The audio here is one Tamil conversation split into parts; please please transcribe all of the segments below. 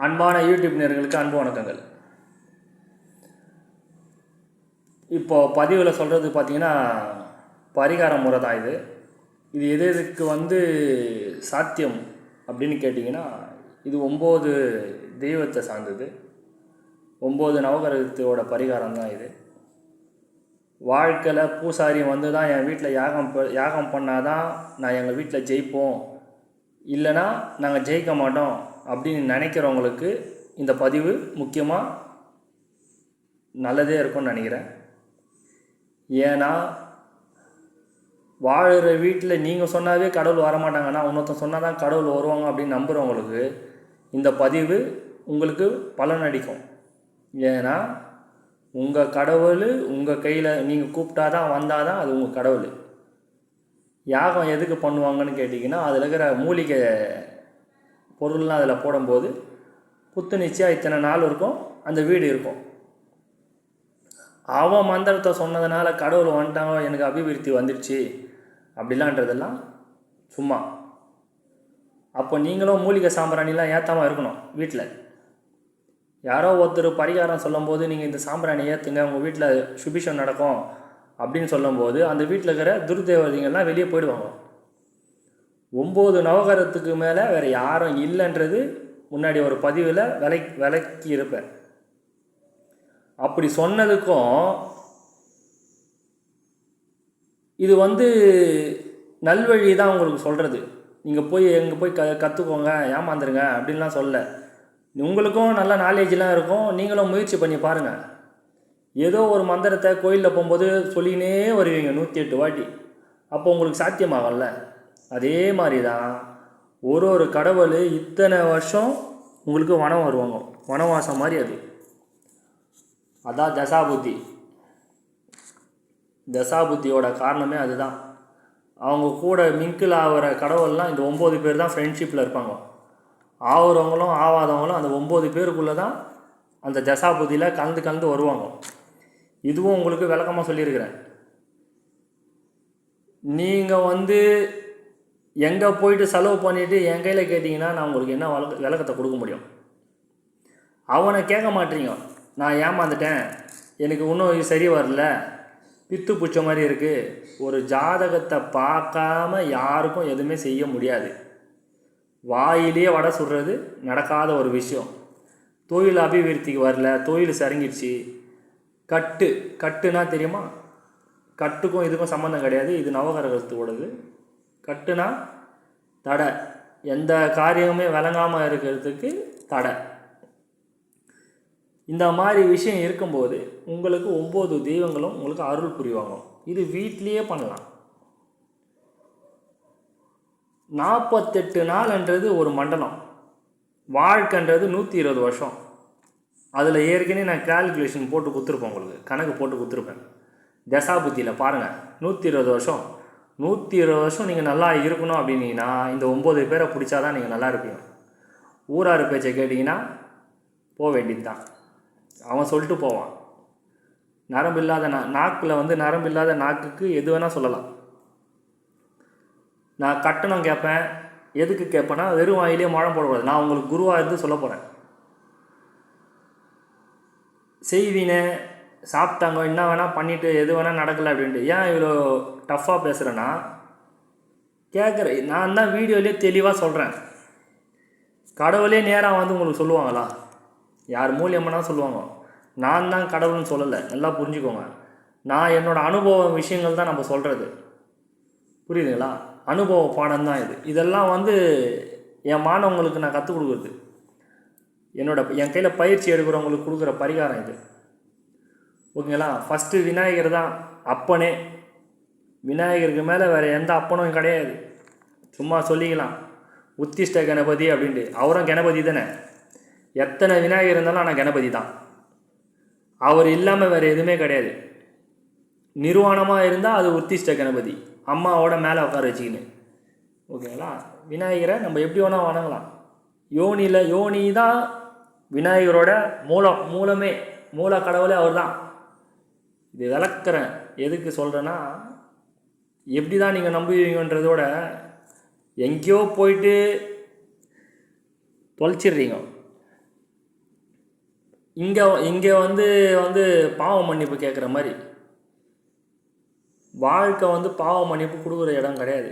அன்பான யூடியூப் நேர்களுக்கு அன்பு வணக்கங்கள். இப்போ பதிவில் சொல்கிறது பார்த்தீங்கன்னா பரிகார முறை தான் இது. இது எது எதுக்கு வந்து சாத்தியம் அப்படின்னு கேட்டிங்கன்னா இது ஒம்பது தெய்வத்தை சார்ந்தது. ஒம்பது நவகிரகத்தோட பரிகாரம் தான் இது. வாழ்க்கையில் பூசாரி வந்து தான் என் வீட்டில் யாகம் ப- யாகம் பண்ணாதான் நான் எங்கள் வீட்டில் ஜெயிப்போம். இல்லைன்னா நாங்கள் ஜெயிக்க மாட்டோம். அப்படின்னு நினைக்கிறவங்களுக்கு இந்த பதிவு முக்கியமாக நல்லதே இருக்கும்னு நினைக்கிறேன். ஏன்னா வாழ்கிற வீட்டில் நீங்கள் சொன்னாவே கடவுள் வரமாட்டாங்கன்னா இன்னொருத்தன் சொன்னால் தான் கடவுள் வருவாங்க அப்படின்னு நம்புகிறவங்களுக்கு இந்த பதிவு உங்களுக்கு பலனடிக்கும் ஏன்னா உங்கள் கடவுள் உங்கள் கையில் நீங்கள் கூப்பிட்டா தான் வந்தால் தான் அது உங்கள் கடவுள். யாகம் எதுக்கு பண்ணுவாங்கன்னு கேட்டிங்கன்னா அதில் இருக்கிற மூலிகை பொருள்லாம் அதில் போடும்போது புத்துணர்ச்சியாக இத்தனை நாள் இருக்கும் அந்த வீடு இருக்கும். அவன் மந்திரத்தை சொன்னதுனால கடவுள் வந்துட்டாங்க எனக்கு அபிவிருத்தி வந்துடுச்சு அப்படிலான்றதெல்லாம் சும்மா. அப்போ நீங்களும் மூலிகை சாம்பிராணிலாம் ஏற்றாமல் இருக்கணும் வீட்டில். யாரோ ஒருத்தர் பரிகாரம் சொல்லும்போது நீங்கள் இந்த சாம்பிராணி ஏற்றுங்க உங்கள் வீட்டில் சுபிஷம் நடக்கும் அப்படின்னு சொல்லும்போது அந்த வீட்டில் இருக்கிற துர்தேவதைங்கள்லாம் வெளியே போயிடுவாங்க. ஒம்பது நவகரத்துக்கு மேலே வேறு யாரும் இல்லைன்றது முன்னாடி ஒரு பதிவில் விலை விலக்கி இருப்பேன் அப்படி சொன்னதுக்கும் இது வந்து நல்வழி தான் உங்களுக்கு சொல்கிறது நீங்கள் போய் எங்கே போய் க கற்றுக்கோங்க ஏமாந்துருங்க அப்படின்லாம் சொல்ல. உங்களுக்கும் நல்ல நாலேஜ்லாம் இருக்கும். நீங்களும் முயற்சி பண்ணி பாருங்கள் ஏதோ ஒரு மந்திரத்தை கோயிலில் போகும்போது சொல்லினே வருவீங்க நூற்றி எட்டு வாட்டி. அப்போ உங்களுக்கு சாத்தியமாகல அதே மாதிரி தான் ஒரு ஒரு கடவுள் இத்தனை வருஷம் உங்களுக்கு வனம் வருவாங்க. வனவாசம் மாதிரி அது. அதான் தசாபுத்தி. தசாபுத்தியோட காரணமே அதுதான். அவங்க கூட மிங்கிள் ஆகிற கடவுள்லாம் இந்த ஒம்பது பேர் தான் ஃப்ரெண்ட்ஷிப்பில் இருப்பாங்க. ஆகுறவங்களும் ஆகாதவங்களும் அந்த ஒம்பது பேருக்குள்ளே தான் அந்த தசாபுத்தியில் கலந்து கலந்து வருவாங்க. இதுவும் உங்களுக்கு விளக்கமாக சொல்லியிருக்கிறேன். நீங்கள் வந்து எங்கே போயிட்டு செலவு பண்ணிவிட்டு என் கையில் கேட்டிங்கன்னா நான் உங்களுக்கு என்ன வழக்க விளக்கத்தை கொடுக்க முடியும்? அவனை கேட்க மாட்டீங்க. நான் ஏமாந்துட்டேன். எனக்கு இன்னும் சரி வரல. பித்து பிடிச்ச மாதிரி இருக்குது ஒரு ஜாதகத்தை பார்க்காம யாருக்கும் எதுவுமே செய்ய முடியாது. வாயிலேயே வடை சுடுறது நடக்காத ஒரு விஷயம். தொழில் அபிவிருத்திக்கு வரல. தொழில் சரங்கிடுச்சு. கட்டு கட்டுனா தெரியுமா? கட்டுக்கும் இதுக்கும் சம்மந்தம் கிடையாது. இது நவகரகத்தோடது கட்டுனா தடை. எந்த காரியமுமே விளங்காமல் இருக்கிறதுக்கு தடை. இந்த மாதிரி விஷயம் இருக்கும்போது உங்களுக்கு ஒம்பது தெய்வங்களும் உங்களுக்கு அருள் புரிவாங்க. இது வீட்லேயே பண்ணலாம். நாற்பத்தெட்டு நாள்ன்றது ஒரு மண்டலம். வாழ்க்கைன்றது நூற்றி இருபது வருஷம். அதில் ஏற்கனவே நான் கால்குலேஷன் போட்டு கொடுத்துருப்பேன் உங்களுக்கு. கணக்கு போட்டு கொடுத்துருப்பேன். தசாபுத்தியில் பாருங்கள் நூற்றி இருபது வருஷம். நூற்றி இருபது வருஷம் நீங்கள் நல்லா இருக்கணும் அப்படின்னீங்கன்னா இந்த ஒம்பது பேரை பிடிச்சாதான் நீங்கள் நல்லா இருப்பீங்க. ஊரார் பேச்சை கேட்டிங்கன்னா போக வேண்டியது தான் அவன் சொல்லிட்டு போவான். நரம்பு இல்லாத நா நாக்கில் வந்து நரம்பு இல்லாத நாக்குக்கு எது வேணால் சொல்லலாம். நான் கட்டணம் கேட்பேன். எதுக்கு கேட்பேன்னா வெறும் வாயிலே முழம் போடக்கூடாது. நான் உங்களுக்கு குருவாக இருந்து சொல்ல போகிறேன் செய்வினை சாப்பிட்டாங்க என்ன வேணால் பண்ணிவிட்டு எது வேணால் நடக்கலை அப்படின்ட்டு. ஏன் இவ்வளோ டஃப்பாக பேசுகிறேன்னா கேட்குறேன் நான் தான் வீடியோலேயே தெளிவாக சொல்கிறேன் கடவுளே நேராக வந்து உங்களுக்கு சொல்லுவாங்களா? யார் மூலியமானா சொல்லுவாங்க. நான் தான் கடவுள்னு சொல்லலை. நல்லா புரிஞ்சுக்கோங்க. நான் என்னோடய அனுபவ விஷயங்கள் தான் நம்ம சொல்கிறது புரியுதுங்களா? அனுபவ பாடம் தான் இது. இதெல்லாம் வந்து என் மாணவங்களுக்கு நான் கற்றுக் கொடுக்குறது. என்னோட என் கையில் பயிற்சி எடுக்கிறவங்களுக்கு கொடுக்குற பரிகாரம் இது. ஓகேங்களா? ஃபஸ்ட்டு விநாயகர் தான் அப்பனே. விநாயகருக்கு மேலே வேறு எந்த அப்பனும் கிடையாது. சும்மா சொல்லிக்கலாம். உத்திஷ்ட கணபதி அப்படின்ட்டு. அவரும் கணபதி தானே? எத்தனை விநாயகர் இருந்தாலும் ஆனால் கணபதி தான். அவர் இல்லாமல் வேறு எதுவுமே கிடையாது. நிர்வாணமாக இருந்தால் அது உத்திஷ்ட கணபதி. அம்மாவோட மேலே உட்கார வச்சுக்கின்னு. ஓகேங்களா? விநாயகரை நம்ம எப்படி வேணால் வணங்கலாம். யோனியில் யோனி தான் விநாயகரோட மூலம் மூலமே மூல கடவுளே அவர் தான் இது விளக்குறேன். எதுக்கு சொல்கிறேன்னா எப்படி தான் நீங்கள் நம்புவீங்கன்றதோட எங்கேயோ போயிட்டு தொலைச்சிடுறீங்க. இங்கே இங்கே வந்து வந்து பாவ மன்னிப்பு கேட்குற மாதிரி. வாழ்க்கை வந்து பாவ மன்னிப்பு கொடுக்குற இடம் கிடையாது.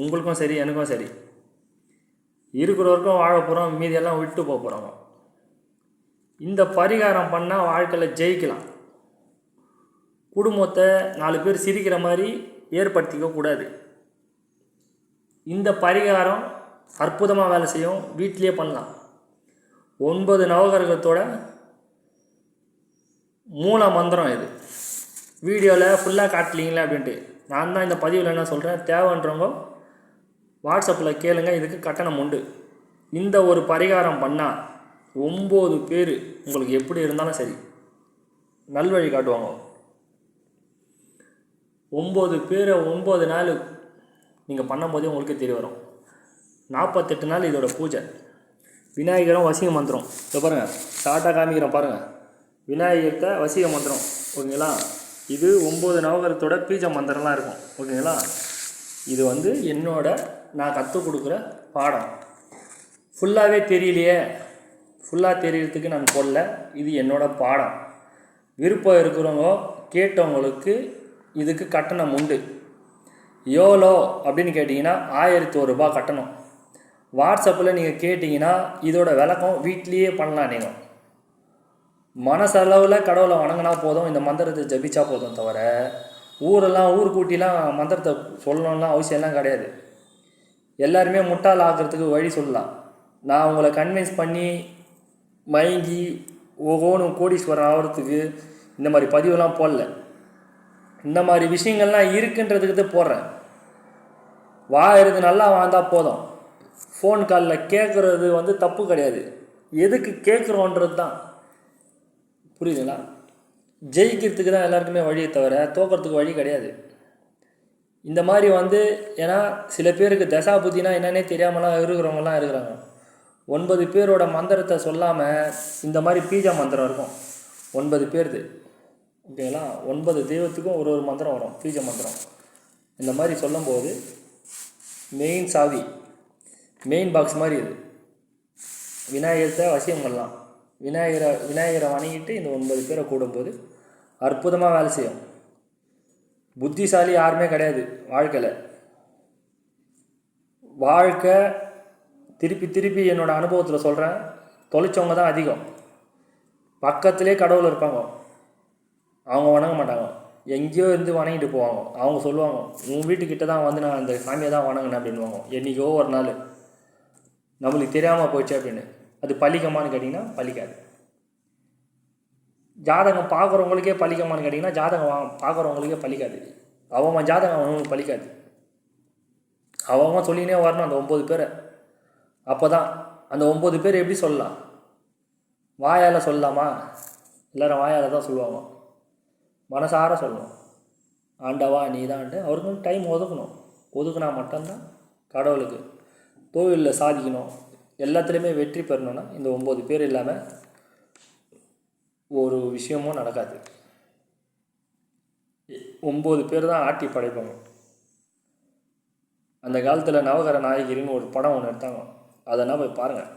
உங்களுக்கும் சரி எனக்கும் சரி. இருக்கிற வரைக்கும் வாழ போகிறோம் மீதியெல்லாம் விட்டு போக போகிறோம் இந்த பரிகாரம் பண்ணால் வாழ்க்கையில் ஜெயிக்கலாம். குடும்பத்தை நாலு பேர் சிரிக்கிற மாதிரி ஏற்படுத்திக்க கூடாது. இந்த பரிகாரம் அற்புதமாக வேலை செய்யும். வீட்டிலேயே பண்ணலாம். ஒன்பது நவகிரகத்தோட மூல மந்திரம் இது. வீடியோவில் ஃபுல்லாக காட்டலீங்களே அப்படின்ட்டு. நான் தான் இந்த பதிவில் என்ன சொல்கிறேன் தேவைன்றவங்க வாட்ஸ்அப்பில் கேளுங்க. இதுக்கு கட்டணம் உண்டு. இந்த ஒரு பரிகாரம் பண்ணால் ஒம்பது பேர் உங்களுக்கு எப்படி இருந்தாலும் சரி. நல்வழி காட்டுவாங்க. ஒம்பது பேரை ஒம்பது நாள் நீங்கள் பண்ணும்போதே உங்களுக்கே தெரிய வரும். நாற்பத்தெட்டு நாள் இதோட பூஜை. விநாயகரும் வசிக மந்திரம். இதை பாருங்கள் ஷார்ட்டாக காமிக்கிறோம் பாருங்கள் விநாயகர்கிட்ட வசிக மந்திரம் ஓகேங்களா? இது ஒம்பது நவகரத்தோட பீஜ மந்திரம்லாம் இருக்கும் ஓகேங்களா? இது வந்து என்னோட நான் கற்றுக் கொடுக்குற பாடம். ஃபுல்லாகவே தெரியலையே. ஃபுல்லாக தெரியறதுக்கு நான் போடல இது என்னோடய பாடம். விருப்பம் இருக்கிறவங்க கேட்டவங்களுக்கு இதுக்கு கட்டணம் உண்டு. யோலோ அப்படின்னு கேட்டிங்கன்னா ஆயிரத்தி ஒரு ரூபா கட்டணம். வாட்ஸ்அப்பில் நீங்கள் கேட்டிங்கன்னா இதோட விளக்கம் வீட்லேயே பண்ணலாம் நீங்கள் மனசளவில் கடவுளை வணங்கினா போதும் இந்த மந்திரத்தை ஜபிச்சா போதும் தவிர ஊரெல்லாம் ஊர் கூட்டிலாம் மந்திரத்தை சொல்லணும்லாம் அவசியம்லாம் கிடையாது. எல்லாருமே முட்டாள் ஆக்கிறதுக்கு வழி சொல்லலாம். நான் உங்களை கன்வின்ஸ் பண்ணி மயங்கி ஒவ்வொன்று கோடீஸ்வரன் ஆகிறதுக்கு இந்த மாதிரி பதிவெல்லாம் போடல. இந்த மாதிரி விஷயங்கள்லாம் இருக்குன்றதுக்கு தான் போடுறேன். வாயிறது நல்லா வாழ்ந்தால் போதும். ஃபோன் காலில் கேட்குறது வந்து தப்பு கிடையாது. எதுக்கு கேட்குறோன்றது தான். புரியுதுங்களா? ஜெயிக்கிறதுக்கு தான் எல்லாருக்குமே வழியை தவிர தோக்கிறதுக்கு வழி கிடையாது. இந்த மாதிரி வந்து ஏன்னா சில பேருக்கு தசா புத்தினா என்னன்னே தெரியாமலாம் இருக்கிறவங்கலாம் இருக்கிறாங்க. ஒன்பது பேரோட மந்திரத்தை சொல்லாமல் இந்த மாதிரி பீஜா மந்திரம் இருக்கும். ஒன்பது பேருது. ஓகேங்களா? ஒன்பது தெய்வத்துக்கும் ஒரு ஒரு மந்திரம் வரும். பீஜ மந்திரம். இந்த மாதிரி சொல்லும்போது மெயின் சாவி மெயின் பாக்ஸ் மாதிரி இது. விநாயகத்தை வசியம் பண்ணலாம் விநாயகரை விநாயகரை வணங்கிட்டு இந்த ஒன்பது பேரை கூடும்போது அற்புதமாக வேலை செய்யும். புத்திசாலி யாருமே கிடையாது வாழ்க்கையில். வாழ்க்கை திருப்பி திருப்பி என்னோடய அனுபவத்தில் சொல்கிறேன் தொலைச்சவங்க தான் அதிகம். பக்கத்திலே கடவுள் இருப்பாங்க. அவங்க வணங்க மாட்டாங்க. எங்கேயோ இருந்து வணங்கிட்டு போவாங்க. அவங்க சொல்லுவாங்க உன் வீட்டுக்கிட்ட தான் வந்து நான் அந்த சாமியை தான் வணங்கினேன் அப்படின்வாங்க என்றைக்கோ ஒரு நாள். நம்மளுக்கு தெரியாமல் போயிடுச்சு அப்படின்னு. அது பழிக்கமான்னு கேட்டிங்கன்னா பழிக்காது. ஜாதகம் பார்க்குறவங்களுக்கே பழிக்கமான்னு கேட்டிங்கன்னா ஜாதகம் பார்க்குறவங்களுக்கே பழிக்காது. அவன் ஜாதகம் அவனுக்கு பழிக்காது. அவன் சொல்லினே வரணும் அந்த ஒம்பது பேரை. அப்போ தான் அந்த ஒம்பது பேர் எப்படி சொல்லலாம்? வாயால் சொல்லலாமா? எல்லாரும் வாயால் தான் சொல்லுவாங்க. மனசார சொல்லணும். ஆண்டவா நீ தான்ட்டு அவருக்கு டைம் ஒதுக்கணும். ஒதுக்குனா மட்டும்தான் கடவுளுக்கு கோவிலில் சாதிக்கணும். எல்லாத்துலேயுமே வெற்றி பெறணும்னா இந்த ஒம்பது பேர் இல்லாமல் ஒரு விஷயமும் நடக்காது. ஒம்பது பேர் தான் ஆட்டி படைப்பாங்க. அந்த காலத்தில் நவகர நாயகிரின்னு ஒரு படம் ஒன்று எடுத்தாங்க. அதெல்லாம் போய் பாருங்கள்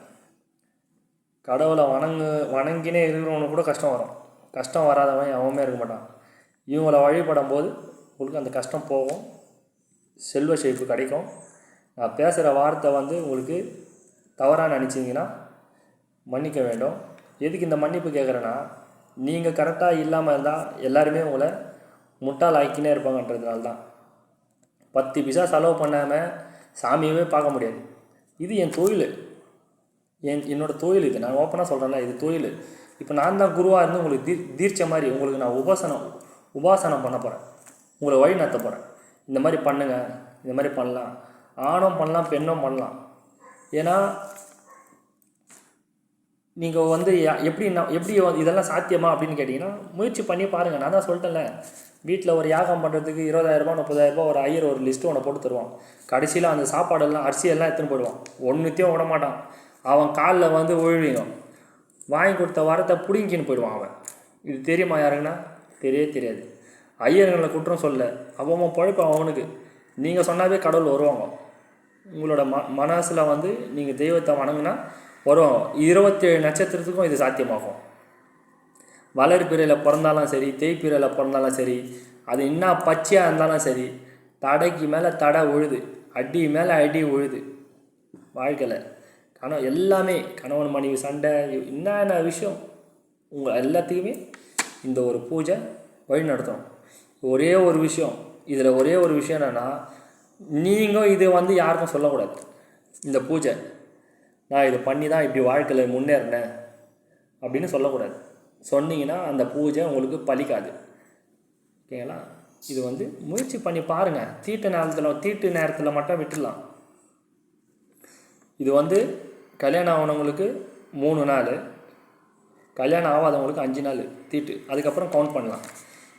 கடவுளை வணங்கு வணங்கினே இருக்கிறவனுக்கு கூட கஷ்டம் வரும். கஷ்டம் வராதவன் அவமே இருக்க மாட்டான். இவங்கள வழிபடும் போது உங்களுக்கு அந்த கஷ்டம் போகும். செல்வ செழிப்பு கிடைக்கும். நான் பேசுகிற வார்த்தை வந்து உங்களுக்கு தவறாக நினச்சிங்கன்னா மன்னிக்க வேண்டும். எதுக்கு இந்த மன்னிப்பு கேட்குறேன்னா நீங்கள் கரெக்டாக இல்லாமல் இருந்தால் எல்லாருமே உங்களை முட்டால் ஆக்கினே இருப்பாங்கன்றதுனால தான் பத்து பைசா செலவு பண்ணாமல் சாமியவே பார்க்க முடியாது. இது என் தொழில். என் என்னோடய தொழில் இது. நான் ஓப்பனாக சொல்கிறேன்ல இது தொழில். இப்போ நான் தான் குருவாக இருந்து உங்களுக்கு தீ தீர்ச்ச மாதிரி உங்களுக்கு நான் உபாசனம் உபாசனம் பண்ண போகிறேன் உங்களை வழி நடத்த போகிறேன் இந்த மாதிரி பண்ணுங்கள் இந்த மாதிரி பண்ணலாம். ஆணும் பண்ணலாம் பெண்ணும் பண்ணலாம். ஏன்னா நீங்கள் வந்து எப்படி நான் எப்படி இதெல்லாம் சாத்தியமா அப்படின்னு கேட்டிங்கன்னா முயற்சி பண்ணி பாருங்கள் நான் தான் சொல்லிட்டேன்ல. வீட்டில் ஒரு யாகம் பண்ணுறதுக்கு இருபதாயிரரூபா முப்பதாயிரரூபா ஒரு ஐயர் ஒரு லிஸ்ட்டு ஒன்று போட்டு தருவான். கடைசியில் அந்த சாப்பாடெல்லாம் அரிசியெல்லாம் எடுத்துன்னு போயிடுவான். ஒன்றுத்தையும் விட மாட்டான். அவன் காலில் வந்து ஒழுவியும் வாங்கி கொடுத்த வரத்தை பிடுங்கின்னு போயிடுவான் அவன். இது தெரியுமா யாருங்கன்னா? தெரியவே தெரியாது. ஐயர்களை குற்றம் சொல்ல அவன் அவன் அவனுக்கு. நீங்கள் சொன்னாவே கடவுள் வருவாங்க. உங்களோட ம மனசில் வந்து நீங்கள் தெய்வத்தை வணங்குனா வருவாங்க. இருபத்தேழு நட்சத்திரத்துக்கும் இது சாத்தியமாகும். வளர் பிறையில் பிறந்தாலும் சரி தேய்பிறையில் பிறந்தாலும் சரி அது என்ன பச்சையாக இருந்தாலும் சரி தடைக்கு மேலே தடை உழுது அடி மேலே அடி உழுது. வாழ்க்கையில் கணவன் எல்லாமே கணவன் மனைவி சண்டை என்னென்ன விஷயம்? உங்கள் எல்லாத்துக்குமே இந்த ஒரு பூஜை வழி நடத்தணும். ஒரே ஒரு விஷயம். இதில் ஒரே ஒரு விஷயம் என்னென்னா நீங்கள் இது வந்து யாருக்கும் சொல்லக்கூடாது. இந்த பூஜை. நான் இது பண்ணி தான் இப்படி வாழ்க்கையில் முன்னேறினேன் அப்படின்னு சொல்லக்கூடாது. சொன்னீங்கன்னா அந்த பூஜை உங்களுக்கு பலிக்காது. ஓகேங்களா? இது வந்து முயற்சி பண்ணி பாருங்கள் தீட்டு நேரத்தில் தீட்டு நேரத்தில் மட்டும் விட்டுடலாம். இது வந்து கல்யாணம் ஆனவங்களுக்கு மூணு நாள். கல்யாணம் ஆகாதவங்களுக்கு அஞ்சு நாள் தீட்டு அதுக்கப்புறம் கவுண்ட் பண்ணலாம்.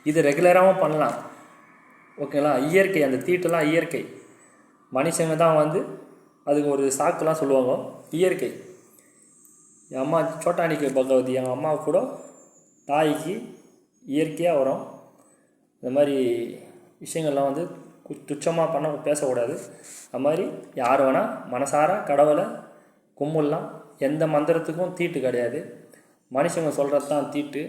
இது ரெகுலராகவும் பண்ணலாம். ஓகேங்களா இயற்கை அந்த தீட்டெல்லாம் இயற்கை. மனுஷங்க தான் வந்து அதுக்கு ஒரு சாக்குலாம் சொல்லுவாங்க. இயற்கை. என் அம்மா சோட்டானிக்கு பகவதி எங்கள் அம்மா கூட தாய்க்கு இயற்கையாக வரும். இந்த மாதிரி விஷயங்கள்லாம் வந்து கு- துச்சமாக பண்ண பேசக்கூடாது. அது மாதிரி யார் வேணால் மனசார கடவுளை கும்பிடலாம். எந்த மந்திரத்துக்கும் தீட்டு கிடையாது. மனுஷங்க சொல்கிறது தான் தீட்டு.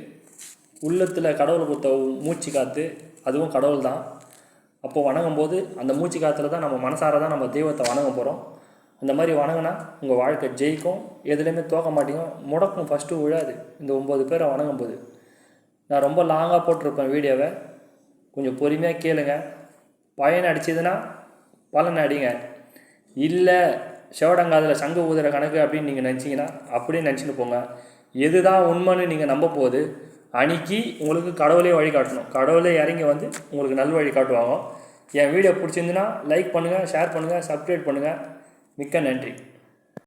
உள்ளத்தில் கடவுள் கொடுத்த மூச்சு காற்று அதுவும் கடவுள் தான் அப்போ வணங்கும் போது அந்த மூச்சு காற்றுல தான் நம்ம மனசார தான் நம்ம தெய்வத்தை வணங்க போகிறோம் அந்த மாதிரி வணங்கினா உங்கள் வாழ்க்கை ஜெயிக்கும். எதுலேயுமே தோக்க மாட்டீங்க. முடக்கும் ஃபஸ்ட்டு விழாது இந்த ஒம்பது பேரை வணங்கும் போது நான் ரொம்ப லாங்காக போட்டிருப்பேன் வீடியோவை. கொஞ்சம் பொறுமையாக கேளுங்க. பயன் அடிச்சதுன்னா பலன் அடிங்க. இல்லை செவடங்காதில் சங்கு ஊதுற கணக்கு அப்படின்னு நீங்கள் நினச்சிங்கன்னா அப்படியே நினச்சிட்டு போங்க. எதுதான் உண்மைன்னு நீங்கள் நம்ப போகுது அன்னைக்கு உங்களுக்கு கடவுளே வழி காட்டணும். கடவுளே இறங்கி வந்து உங்களுக்கு நல் வழி காட்டுவாங்க. என் வீடியோ பிடிச்சிருந்துன்னா லைக் பண்ணுங்கள் ஷேர் பண்ணுங்கள் சப்ஸ்கிரைப் பண்ணுங்கள் மிக்க நன்றி.